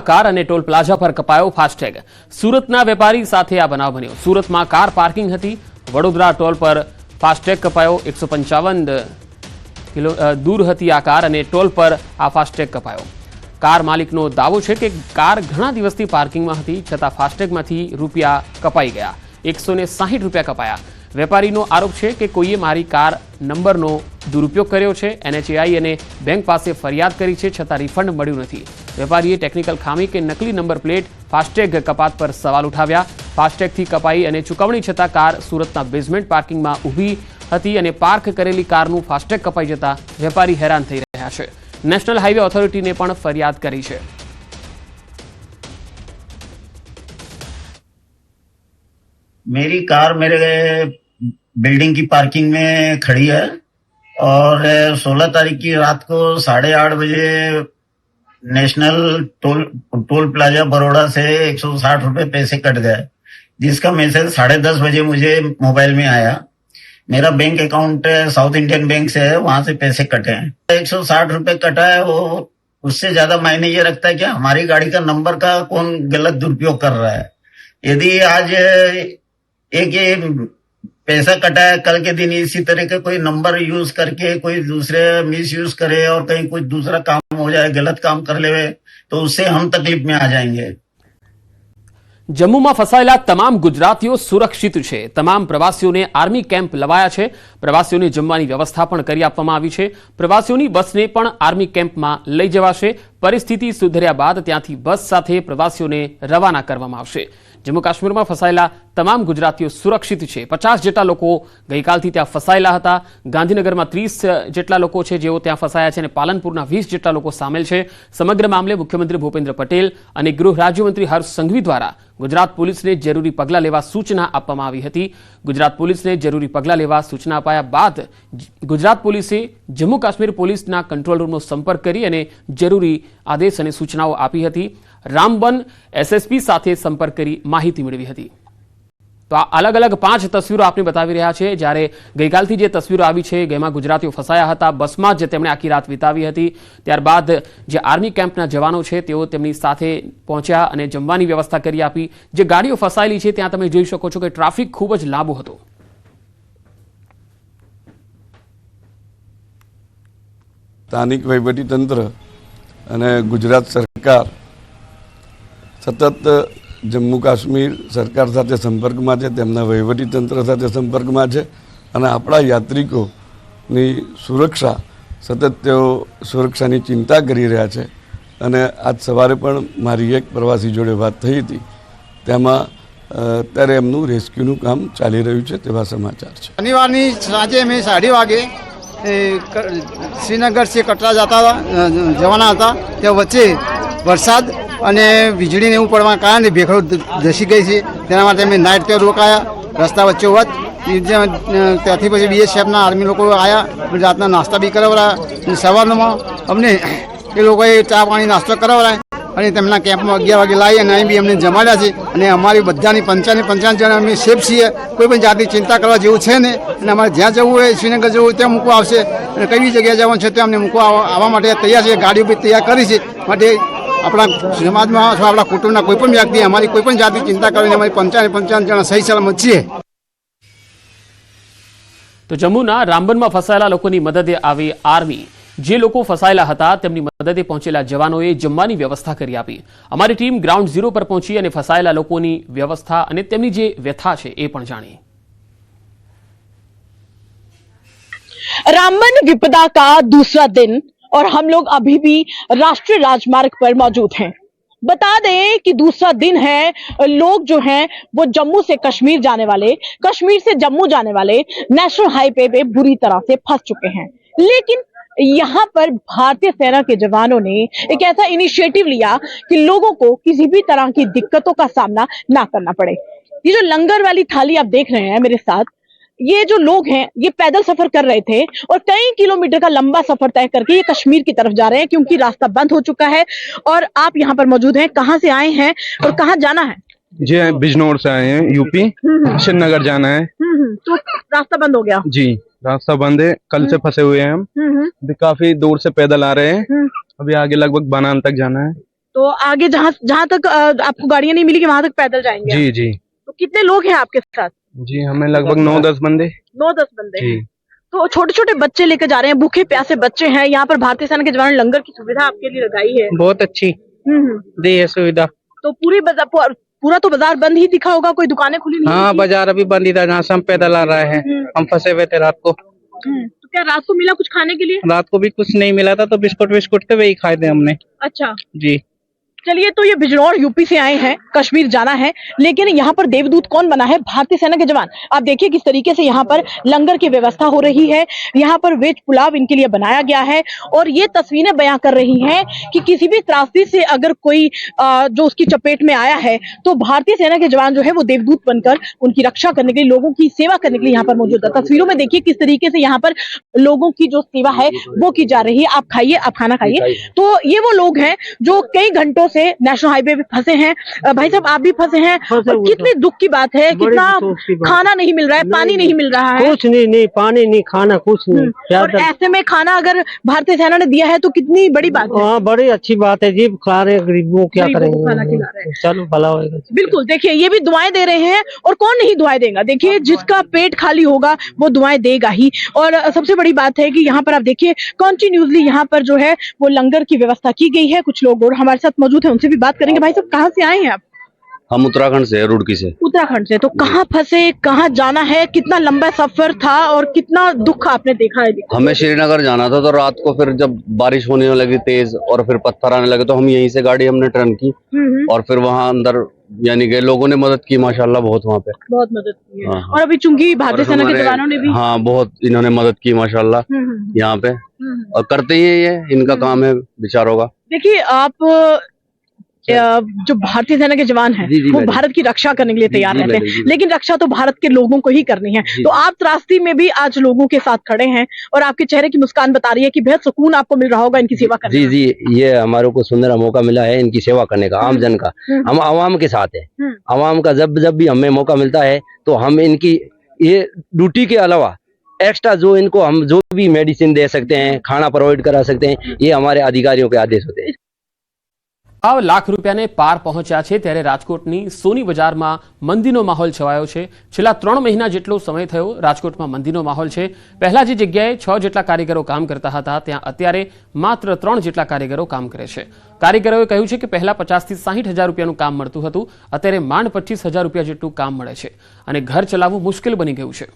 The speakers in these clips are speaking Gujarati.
કાર અને ટોલ પ્લાઝા પર કપાયો ફાસ્ટેગ. સુરતના વેપારી સાથે આ બનાવ બન્યો. સુરતમાં કાર પાર્કિંગ હતી. વડોદરા ટોલ પર ફાસ્ટેગ કપાયો. એકસો પંચાવન કિલો દૂર હતી આ કાર અને ટોલ પર આ ફાસ્ટેગ કપાયો. કાર માલિકનો દાવો છે કે કાર ઘણા દિવસથી પાર્કિંગમાં હતી, છતાં ફાસ્ટેગમાંથી રૂપિયા કપાઈ ગયા. એકસો સાહીઠ રૂપિયા કપાયા. વેપારીનો આરોપ છે કે કોઈએ મારી કાર નંબરનો દુરુપયોગ કર્યો છે એનએચએઆઈ અને બેંક પાસે ફરિયાદ કરી છે છતાં રિફંડ મળ્યું નથી વેપારીએ ટેકનિકલ ખામી કે નકલી નંબર પ્લેટ ફાસ્ટેગ કપાત પર સવાલ ઉઠાવ્યા ફાસ્ટેગથી કપાઈ અને ચૂકવણી છતાં કાર સુરતના બેઝમેન્ટ પાર્કિંગમાં ઊભી હતી અને પાર્ક કરેલી કારનું ફાસ્ટેગ કપાઈ જતા વેપારી હેરાન થઈ રહ્યા છે નેશનલ હાઈવે ઓથોરિટીને પણ ફરિયાદ કરી છે मेरी कार मेरे बिल्डिंग की पार्किंग में खड़ी है और सोलह तारीख की रात को साढ़े आठ बजे national toll toll plaza Baroda से एक सौ साठ रुपए पैसे कट गए, जिसका मैसेज साढ़े दस बजे मुझे मोबाइल में आया। मेरा bank account, South Indian Bank से है, वहाँ से पैसे कटे हैं। एक सौ साठ रुपए कटा है, वो उससे ज़्यादा मायने ये रखता है कि हमारी गाड़ी का नंबर का कौन गलत दुरुपयोग कर रहा है। यदि आज एक पैसा कटा है कल के दिन इसी तरह के कोई नंबर यूज करके कोई दूसरे मिस यूज करे और कहीं कोई दूसरा काम हो जाए गलत काम कर ले तो उससे हम तकलीफ में आ जाएंगे જમ્મુમાં ફસાયેલા તમામ ગુજરાતીઓ સુરક્ષિત છે તમામ પ્રવાસીઓને આર્મી કેમ્પ લવાયા છે પ્રવાસીઓને જમવાની વ્યવસ્થા પણ કરી આપવામાં આવી છે પ્રવાસીઓની બસને પણ આર્મી કેમ્પમાં લઈ જવાશે પરિસ્થિતિ સુધર્યા બાદ ત્યાંથી બસ સાથે પ્રવાસીઓને રવાના કરવામાં આવશે જમ્મુ કાશ્મીરમાં ફસાયેલા તમામ ગુજરાતીઓ સુરક્ષિત છે. પચાસ જેટલા લોકો ગઈકાલથી ત્યાં ફસાયેલા હતા. ગાંધીનગરમાં ત્રીસ જેટલા લોકો છે જેઓ ત્યાં ફસાયા છે અને પાલનપુરના વીસ જેટલા લોકો સામેલ છે. સમગ્ર મામલે મુખ્યમંત્રી ભૂપેન્દ્ર પટેલ અને ગૃહ રાજ્યમંત્રી હર્ષ સંઘવી દ્વારા ગુજરાત પોલીસને જરૂરી પગલાં લેવા સૂચના આપવામાં આવી હતી. ગુજરાત પોલીસને જરૂરી પગલાં લેવા સૂચના અપાયા બાદ ગુજરાત પોલીસે જમ્મુ કાશ્મીર પોલીસના કંટ્રોલ રૂમનો સંપર્ક કરી અને જરૂરી આદેશ અને સૂચનાઓ આપી હતી. રામબન એસએસપી સાથે સંપર્ક કરી માહિતી મેળવી હતી. તો આ અલગ અલગ પાંચ તસવીરો આપને બતાવી રહ્યા છે. જ્યારે ગઈકાલથી જે તસવીરો આવી છે, જેમાં ગુજરાતીઓ ફસાયા હતા, બસમાં જ તેમણે આખી રાત વિતાવી હતી. ત્યારબાદ જે આર્મી કેમ્પના જવાનો છે, તેઓ તેમની સાથે પહોંચ્યા અને જમવાની વ્યવસ્થા કરી આપી. જે ગાડીઓ ફસાયેલી છે, ત્યાં તમે જોઈ શકો છો કે ટ્રાફિક ખૂબ જ લાંબો હતો. સ્થાનિક વહીવટીતંત્ર અને ગુજરાત સરકાર સતત જમ્મુ કાશ્મીર સરકાર સાથે સંપર્કમાં છે, તેમના વહીવટીતંત્ર સાથે સંપર્કમાં છે અને આપણા યાત્રિકોની સુરક્ષા, સતત તેઓ સુરક્ષાની ચિંતા કરી રહ્યા છે. અને આજ સવારે પણ મારી એક પ્રવાસી જોડે વાત થઈ હતી. તેમાં અત્યારે એમનું રેસ્ક્યુનું કામ ચાલી રહ્યું છે તેવા સમાચાર છે. શનિવારની સાંજે મેં સાડી વાગે ક- કટરા જતા જવાના હતા. ત્યાં વચ્ચે વરસાદ અને વીજળીને એવું પડવાના કારણે ભેખડો ધસી ગઈ છે. તેના માટે અમે નાઇટ ત્યાં રોકાયા. રસ્તા વચ્ચે અ, ત્યાંથી પછી બીએસએફના આર્મી લોકો આવ્યા રાતના નાસ્તા બી કરાવડાયા. સવારમાં અમને એ લોકોએ ચા પાણી નાસ્તો કરાવડાય. અને તેમના કેમ્પમાં અગિયાર વાગે લાવી અને અહીં બી અમને જમાડ્યા છે. અને અમારી બધાની પંચાને પંચાવન જણા અમે સેફ છીએ. કોઈ પણ જાતની ચિંતા કરવા જેવું છે ને અને અમારે જ્યાં જવું હોય શ્રીનગર જવું હોય ત્યાં મૂકવા આવશે. અને કઈ જગ્યાએ જવાનું છે ત્યાં અમને મૂકવા આવવા માટે તૈયાર છે. ગાડીઓ બી તૈયાર કરી છે. માટે આપણા સમાજમાં અથવા આપણા કુટુંબના કોઈ પણ વ્યક્તિ અમારી કોઈ પણ જાતની ચિંતા કરીને અમારી પંચાને પંચાવન જણા સહી સલામત છીએ તો જમ્મુના રામબનમાં ફસાયેલા લોકોની મદદે આવી આર્મી જે લોકો ફસાયેલા હતા તેમની મદદે પહોંચેલા જવાનોએ જમવાની વ્યવસ્થા કરી આપી અમારી ટીમ ગ્રાઉન્ડ ઝીરો પર પહોંચી અને ફસાયેલા લોકોની વ્યવસ્થા અને તેમની જે વ્યથા છે એ પણ જાણી रामबन विपदा का दूसरा दिन और हम लोग अभी भी राष्ट्रीय राजमार्ग पर मौजूद हैं। बता दें कि दूसरा दिन है, लोग जो हैं, वो जम्मू से कश्मीर जाने वाले, कश्मीर से जम्मू जाने वाले नेशनल हाईवे पे बुरी तरह से फंस चुके हैं। लेकिन यहाँ पर भारतीय सेना के जवानों ने एक ऐसा इनिशिएटिव लिया कि लोगों को किसी भी तरह की दिक्कतों का सामना ना करना पड़े। ये जो लंगर वाली थाली आप देख रहे हैं मेरे साथ ये जो लोग हैं ये पैदल सफ़र कर रहे थे और कई किलोमीटर का लंबा सफ़र तय करके ये कश्मीर की तरफ़ जा रहे हैं क्योंकि रास्ता बंद हो चुका है और आप यहाँ पर मौजूद हैं। कहाँ से आए हैं और कहाँ जाना है? जी बिजनौर से आए हैं यूपी श्रीनगर जाना है। तो रास्ता बंद हो गया? जी रास्ता बंद है। कल से फंसे हुए हैं हम। काफ़ी दूर से पैदल आ रहे हैं। अभी आगे लगभग बनान तक जाना है। तो आगे जहाँ जहाँ तक आपको गाड़ियाँ नहीं मिली वहाँ तक पैदल जाएँगे? जी जी। तो कितने लोग हैं आपके साथ? जी हमें लगभग नौ दस बंदे। नौ दस बंदे। जी। तो छोटे छोटे बच्चे लेकर जा रहे हैं भूखे प्यासे बच्चे हैं यहाँ पर भारतीय सेना के जवान लंगर की सुविधा आपके लिए लगाई है। बहुत अच्छी। हम्म, हम्म। दी है सुविधा। तो पूरी बाज़ार पूरा तो बाज़ार बंद ही दिखा होगा कोई दुकानें खुली नहीं हाँ बाज़ार अभी बंद ही था जहाँ से हम पैदल आ रहे हैं। हम फंसे हुए थे रात को। हम्म, तो क्या रात को मिला कुछ खाने के लिए? रात को भी कुछ नहीं मिला था तो बिस्कुट विस्कुट थे वही खाए थे हमने। अच्छा। जी। चलिए तो ये बिजनौर यूपी से आए हैं कश्मीर जाना है लेकिन यहाँ पर देवदूत कौन बना है? भारतीय सेना के जवान। आप देखिए किस तरीके से यहाँ पर लंगर की व्यवस्था हो रही है। यहाँ पर वेज पुलाव इनके लिए बनाया गया है और ये तस्वीरें बयां कर रही हैं कि किसी भी त्रासदी से अगर कोई जो उसकी चपेट में आया है तो भारतीय सेना के जवान जो है वो देवदूत बनकर उनकी रक्षा करने के लिए लोगों की सेवा करने के लिए यहाँ पर मौजूद है। तस्वीरों में देखिए किस तरीके से यहाँ पर लोगों की जो सेवा है वो की जा रही है। आप खाइए आप खाना खाइए। तो ये वो लोग हैं जो कई घंटों से नेशनल हाईवे पे फंसे हैं। भाई साहब आप भी फंसे हैं। और कितने दुख की बात है कितना। खाना नहीं मिल रहा है पानी नहीं। मिल रहा है। कुछ नहीं नहीं पानी नहीं खाना कुछ नहीं। और ऐसे में खाना अगर भारतीय सेना ने दिया है तो कितनी बड़ी बात है। हाँ बड़ी अच्छी बात है। जी खिला रहे गरीबों क्या करेंगे? चलो भला होगा बिल्कुल देखिए ये भी दुआएँ दे रहे हैं और कौन नहीं दुआएँ देगा? देखिए जिसका पेट खाली होगा वो दुआएँ देगा ही। और सबसे बड़ी बात है कि यहाँ पर आप देखिए कंटिन्यूसली यहाँ पर जो है वो लंगर की व्यवस्था की गई है कुछ लोग और हमारे साथ मौजूद है उनसे भी बात करेंगे। भाई साहब कहाँ से आए हैं आप? हम उत्तराखंड से रुड़की से। उत्तराखंड से। तो कहाँ फंसे कहाँ जाना है कितना लंबा सफ़र था और कितना दुख आपने देखा है? हमें श्रीनगर जाना था तो रात को फिर जब बारिश होने लगी तेज और फिर पत्थर आने लगे तो हम यहीं से गाड़ी हमने टर्न की हम्म, और फिर वहाँ अंदर यानी कि लोगों ने मदद की माशाल्लाह बहुत वहाँ पे। बहुत मदद की है। हाँ, हाँ। और अभी चूँकि भारतीय सेना के जवानों ने भी हाँ बहुत इन्होंने मदद की माशाल्लाह हम्म, हम्म, यहाँ पे। हम्म। और करते ही है ये इनका काम है विचारों का। देखिए आप जो भारतीय सेना के जवान हैं वो भारत की रक्षा करने के लिए तैयार रहते हैं। लेकिन रक्षा तो भारत के लोगों को ही करनी है। तो आप त्रास्ती में भी आज लोगों के साथ खड़े हैं और आपके चेहरे की मुस्कान बता रही है कि बेहद सुकून आपको मिल रहा होगा इनकी सेवा करने जी जी ये हमारे को सुंदर मौका मिला है इनकी सेवा करने का आम जन का। हम्म। हम आवाम के साथ है। हम्म। आवाम का जब जब भी हमें मौका मिलता है तो हम इनकी ये ड्यूटी के अलावा एक्स्ट्रा जो इनको हम जो भी मेडिसिन दे सकते हैं खाना प्रोवाइड करा सकते हैं ये हमारे अधिकारियों के आदेश होते हैं। ભાવ લાખ રૂપિયાને પાર પહોંચ્યા છે ત્યારે રાજકોટની સોની બજારમાં મંદીનો માહોલ છવાયો છે છેલ્લા ત્રણ મહિના જેટલો સમય થયો રાજકોટમાં મંદીનો માહોલ છે પહેલા જે જગ્યાએ છ જેટલા કારીગરો કામ કરતા હતા ત્યાં અત્યારે માત્ર ત્રણ જેટલા કારીગરો કામ કરે છે કારીગરોએ કહ્યું છે કે પહેલા પચાસથી સાહીઠ હજાર રૂપિયાનું કામ મળતું હતું અત્યારે માંડ પચીસ હજાર રૂપિયા જેટલું કામ મળે છે અને ઘર ચલાવવું મુશ્કેલ બની ગયું છે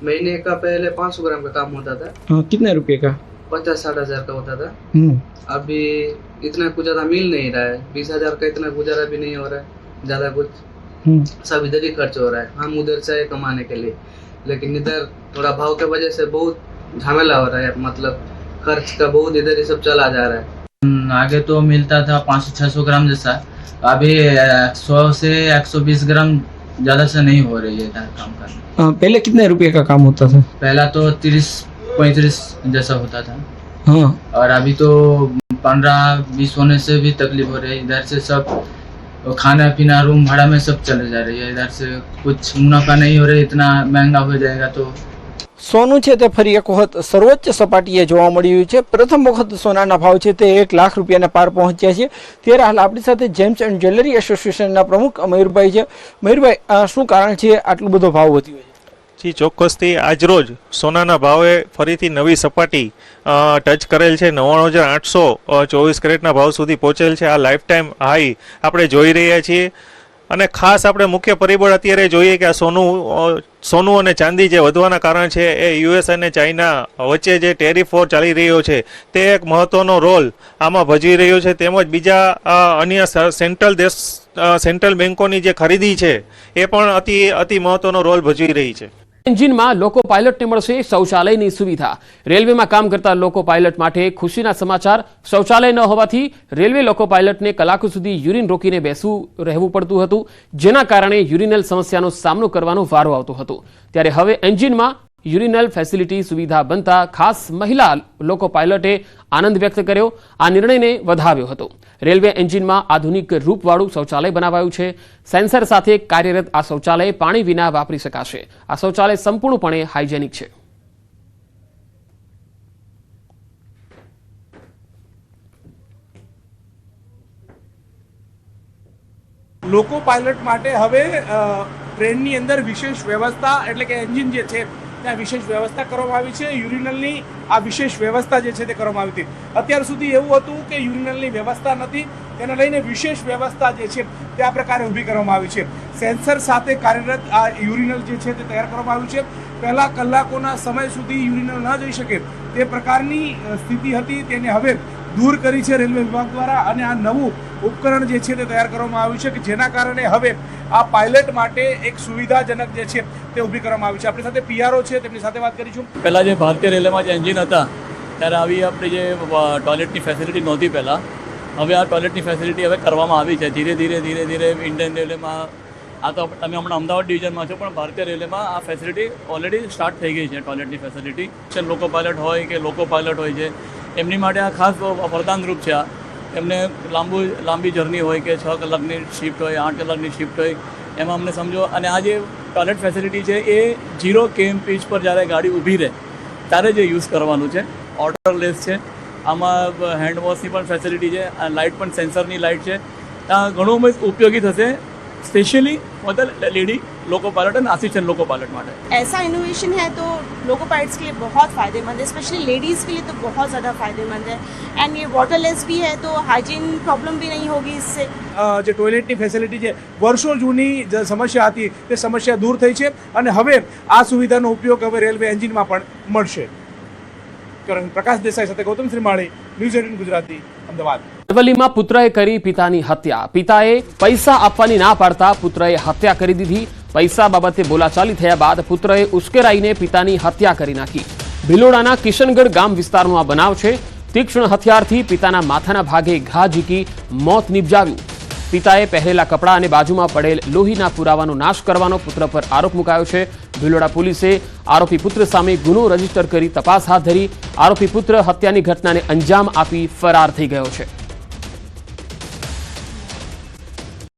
महीने का पहले 500 ग्राम का काम होता था हाँ, कितने रुपए का पचास साठ हज़ार का होता था। हम्म। अभी इतना कुछ ज़्यादा मिल नहीं रहा है। बीस हज़ार का इतना गुजारा भी नहीं हो रहा है ज़्यादा कुछ। हम्म। सब इधर ही खर्च हो रहा है। हम उधर से आए कमाने के लिए। लेकिन इधर थोड़ा भाव के वजह से बहुत झमेला हो रहा है। मतलब खर्च का बहुत इधर ही सब चला जा रहा है। हम्म, आगे तो मिलता था पाँच सौ छः सौ ग्राम जैसा। अभी सौ से एक सौ बीस ग्राम ज़्यादा से नहीं हो रही है इधर काम करना। पहले कितने रुपए का काम होता था? पहला तो तीस पैंतीस जैसा होता था हाँ और अभी तो पंद्रह बीस होने से भी तकलीफ हो रही है इधर से सब खाना पीना रूम भाड़ा में सब चले जा रही है इधर से कुछ मुनाफा नहीं हो रहा है इतना महंगा हो जाएगा तो સોનું છે તે ફરી એક વખત સર્વોચ્ચ સપાટીએ જોવા મળ્યું છે પ્રથમ વખત સોનાના ભાવ છે તે એક લાખ રૂપિયાના પાર પહોંચ્યા છે ત્યારે હાલ આપણી સાથે જેમ્સ એન્ડ જ્વેલરી એસોસિએશનના પ્રમુખ મયુરભાઈ છે મયુરભાઈ આ શું કારણ છે આટલો બધો ભાવ વધ્યો છે જી ચોક્કસથી આજરોજ સોનાના ભાવે ફરીથી નવી સપાટી ટચ કરેલ છે. નવ્વાણું હજાર આઠસો ચોવીસ કેરેટના ભાવ સુધી પહોંચેલ છે. આ લાઈફ ટાઈમ હાઈ આપણે જોઈ રહ્યા છીએ. અને ખાસ આપણે મુખ્ય પરિબળ અત્યારે જોઈએ કે આ સોનું સોનું અને ચાંદી જે વધવાના કારણ છે એ યુએસ અને ચાઇના વચ્ચે જે ટેરિફ વોર ચાલી રહ્યો છે, તે એક મહત્વનો રોલ આમાં ભજવી રહ્યો છે. તેમજ બીજા અન્ય સેન્ટ્રલ દેશ સેન્ટ્રલ બેન્કોની જે ખરીદી છે, એ પણ અતિ અતિ મહત્વનો રોલ ભજવી રહી છે. એન્જિનમાં લોકો પાયલટને મળશે શૌચાલયની સુવિધા. રેલવેમાં કામ કરતા લોકો પાયલટ માટે ખુશીના સમાચાર. શૌચાલય ન હોવાથી રેલવે લોકો પાયલટને કલાકો સુધી યુરિન રોકીને બેસવું, રહેવું પડતું હતું. જેના કારણે યુરિનલ સમસ્યાનો સામનો કરવાનો વારો આવતો હતો. ત્યારે હવે એન્જિનમાં યુરિનલ ફેસિલિટી સુવિધા બનતા ખાસ મહિલા લોકો પાયલટે આનંદ વ્યક્ત કર્યો. આ નિર્ણયને વધાવ્યો હતો. રેલવે એન્જિનમાં આધુનિક રૂપવાળું શૌચાલય બનાવાયું છે. સેન્સર સાથે કાર્યરત આ શૌચાલય પાણી વિના વાપરી શકાશે. આ શૌચાલય સંપૂર્ણપણે હાઇજેનિક છે. લોકો પાયલટ માટે હવે ટ્રેનની અંદર વિશેષ વ્યવસ્થા એટલે કે એન્જિન જે છે ત્યાં વિશેષ વ્યવસ્થા કરવામાં આવી છે. યુરિનલની આ વિશેષ વ્યવસ્થા જે છે તે કરવામાં આવી હતી. અત્યાર સુધી એવું હતું કે યુરિનલની વ્યવસ્થા નથી. તેને લઈને વિશેષ વ્યવસ્થા જે છે તે આ પ્રકારે ઊભી કરવામાં આવી છે. સેન્સર સાથે કાર્યરત આ યુરિનલ જે છે તે તૈયાર કરવામાં આવ્યું છે. પહેલાં કલાકોના સમય સુધી યુરિનલ ન જઈ શકે તે પ્રકારની સ્થિતિ હતી. તેને હવે દૂર કરી છે રેલવે વિભાગ દ્વારા અને આ નવું ઉપકરણ જે છે તે તૈયાર કરવામાં આવ્યું છે કે જેના કારણે હવે આ પાયલટ માટે એક સુવિધાજનક જે છે તે ઊભી કરવામાં આવી છે. આપણી સાથે પીઆરઓ છે, તેમની સાથે વાત કરીશું. પહેલાં જે ભારતીય રેલવેમાં જે એન્જિન હતા, ત્યારે આવી આપણી જે ટોયલેટની ફેસિલિટી નહોતી પહેલાં. હવે આ ટોયલેટની ફેસિલિટી હવે કરવામાં આવી છે. ધીરે ધીરે ધીરે ધીરે ઇન્ડિયન રેલવેમાં આ તો તમે હમણાં અમદાવાદ ડિવિઝનમાં છો, પણ ભારતીય રેલવેમાં આ ફેસિલિટી ઓલરેડી સ્ટાર્ટ થઈ ગઈ છે ટોયલેટની ફેસિલિટી લોકો પાયલટ હોય કે લોકો પાયલટ હોય છે. એમની માટે આ ખાસ વરદાનરૂપ છે આ. એમને લાંબુ લાંબી જર્ની હોય કે છ કલાકની શિફ્ટ હોય, આઠ કલાકની શિફ્ટ હોય, એમાં અમને સમજો. અને આ જે ટોયલેટ ફેસિલિટી છે, એ ઝીરો કેમ પીચ પર જ્યારે ગાડી ઊભી રહે, ત્યારે જે યુઝ કરવાનું છે. ઓર્ડરલેસ છે. આમાં હેન્ડ વોશની પણ ફેસિલિટી છે લાઇટ પણ સેન્સરની લાઇટ છે. આ ઘણું ઉપયોગી થશે. specially for the lady loco pilot and assistant loco pilot માટે ऐसा इनोवेशन है तो लोको पायलट्स के लिए बहुत फ़ायदेमंद है स्पेशली लेडीज़ के लिए तो बहुत ज़्यादा फ़ायदेमंद है एंड ये वाटरलेस भी है तो हाइजीन प्रॉब्लम भी नहीं होगी इससे અ, જે ટોયલેટની ફેસિલિટી છે વર્ષો જૂની જે સમસ્યા હતી તે સમસ્યા દૂર થઈ છે અને હવે આ સુવિધાનો ઉપયોગ હવે રેલવે એન્જિનમાં પણ મળશે કરણ પ્રકાશ દેસાઈ સાથે ગૌતમ શ્રીમાળી ન્યૂઝ એટીન ગુજરાતી અમદાવાદ અરવલ્લીમાં પુત્રએ કરી પિતાની હત્યા. પિતાએ પૈસા આપવાની ના પાડતા પુત્રએ હત્યા કરી દીધી. પૈસા બાબતે બોલાચાલી થયા બાદ પુત્રએ ઉશ્કેરાઈને પિતાની હત્યા કરી નાખી. ભિલોડાના કિશનગઢ ગામ વિસ્તારનો આ બનાવ છે. તીક્ષ્ણ હથિયારથી પિતાના માથાના ભાગે ઘા ઝીકી મોત નિપજાવ્યું. પિતાએ પહેરેલા કપડાં અને બાજુમાં પડેલ લોહીના પુરાવાનો નાશ કરવાનો પુત્ર પર આરોપ મુકાયો છે. ભિલોડા પોલીસે આરોપી પુત્ર સામે ગુનો રજિસ્ટર કરી તપાસ હાથ ધરી. આરોપી પુત્ર હત્યાની ઘટનાને અંજામ આપી ફરાર થઈ ગયો છે.